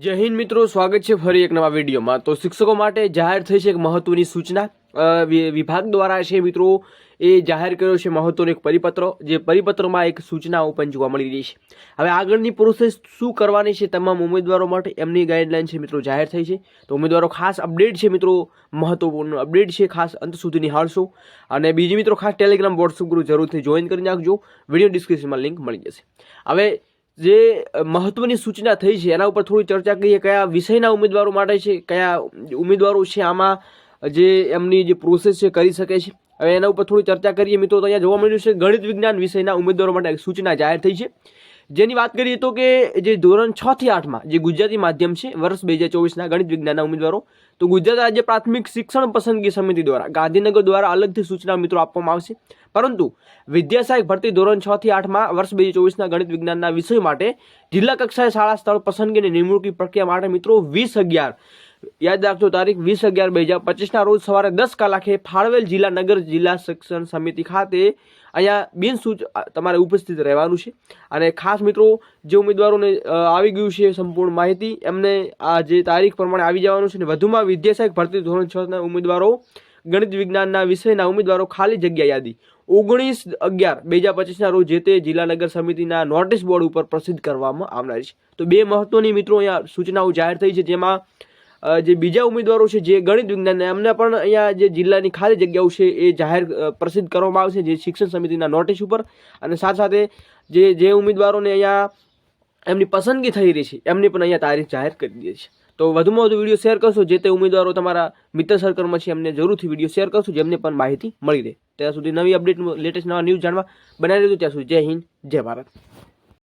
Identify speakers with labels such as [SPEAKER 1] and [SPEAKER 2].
[SPEAKER 1] જય હિન્દ મિત્રો, સ્વાગત છે ફરી એક નવા વિડીયોમાં. તો શિક્ષકો માટે જાહેર થઈ છે એક મહત્વની સૂચના. વિભાગ દ્વારા છે મિત્રો, એ જાહેર કર્યો છે મહત્વનો એક પરિપત્ર, જે પરિપત્રમાં એક સૂચનાઓ પણ જોવા મળી રહી છે. હવે આગળની પ્રોસેસ શું કરવાની છે તમામ ઉમેદવારો માટે એમની ગાઈડલાઈન છે મિત્રો જાહેર થઈ છે. તો ઉમેદવારો ખાસ અપડેટ છે મિત્રો, મહત્વપૂર્ણ અપડેટ છે, ખાસ અંત સુધી નિહાળશો અને બીજી મિત્રો, ખાસ ટેલિગ્રામ વોટ્સઅપ ગ્રુપ જરૂરથી જોઈન કરી નાખજો. વીડિયો ડિસ્ક્રિપ્શનમાં લિંક મળી જશે. હવે જે મહત્વની સૂચના થઈ છે, એના ઉપર થોડી ચર્ચા કરીએ, કયા વિષયના ઉમેદવારો માટે છે, કયા ઉમેદવારો છે, આમાં જે એમની જે પ્રોસેસ છે, કરી શકે છે. હવે એના ઉપર થોડી ચર્ચા કરીએ મિત્રો, તો અહીંયા જોવા મળ્યું છે, ગણિત વિજ્ઞાન વિષયના ઉમેદવારો માટે સૂચના જાહેર થઈ છે. જેની વાત કરીએ તો કે જે ધોરણ છ થી આઠમાં જે ગુજરાતી માધ્યમ છે, વર્ષ બે હજાર ચોવીસના ગણિત વિજ્ઞાનના ઉમેદવારો, તો ગુજરાત રાજ્ય પ્રાથમિક શિક્ષણ પસંદગી સમિતિ દ્વારા ગાંધીનગર દ્વારા અલગથી સૂચના મિત્રો આપવામાં આવશે. પરંતુ વિદ્યાસહાયક ભરતી ધોરણ છ થી આઠમાં વર્ષ બે હજાર ચોવીસના ગણિત વિજ્ઞાનના વિષય માટે જિલ્લા કક્ષાએ શાળા સ્થળ પસંદગી અને નિમણૂકી પ્રક્રિયા માટે મિત્રો વીસ અગિયાર યાદ રાખજો, તારીખ વીસ અગિયાર બે હજાર પચીસના રોજ સવારે દસ કલાકે ફાળવેલ જિલ્લા નગર જિલ્લા શિક્ષણ સમિતિ ખાતે અહીંયા બિનસૂચ તમારે ઉપસ્થિત રહેવાનું છે. અને ખાસ મિત્રો, જે ઉમેદવારોને આવી ગયું છે સંપૂર્ણ માહિતી, એમને આ જે તારીખ પ્રમાણે આવી જવાનું છે અને વધુમાં વિદ્યાસહાયક ભરતી ધોરણ છના ઉમેદવારો, ગણિત વિજ્ઞાનના વિષયના ઉમેદવારો ખાલી જગ્યા યાદી. ઓગણીસ અગિયાર બે હજાર પચીસના રોજ જે તે જિલ્લા નગર સમિતિના નોટિસ બોર્ડ ઉપર પ્રસિદ્ધ કરવામાં આવનાર છે. તો બે મહત્વની મિત્રો અહીંયા સૂચનાઓ જાહેર થઈ છે, જેમાં જે બીજા ઉમેદવારો છે, જે ગણિત વિજ્ઞાનના, એમને પણ અહીંયા જે જિલ્લાની ખાલી જગ્યાઓ છે, એ જાહેર પ્રસિદ્ધ કરવામાં આવશે, જે શિક્ષણ સમિતિના નોટિસ ઉપર. અને સાથે સાથે જે જે ઉમેદવારોને અહીંયા એમની પસંદગી થઈ રહી છે, એમની પણ અહીંયા તારીખ જાહેર કરી દીધી છે. તો વધુમાં વધુ વીડિયો શેર કરશો, જે તે ઉમેદવારો તમારા મિત્ર સર્કલમાં છે, એમને જરૂરથી વીડિયો શેર કરશો, જેમને પણ માહિતી મળી રહે. ત્યાં સુધી નવી અપડેટ લેટેસ્ટ નવા ન્યૂઝ જાણવા બનાવી રહેજો. ત્યાં સુધી જય હિન્દ, જય ભારત.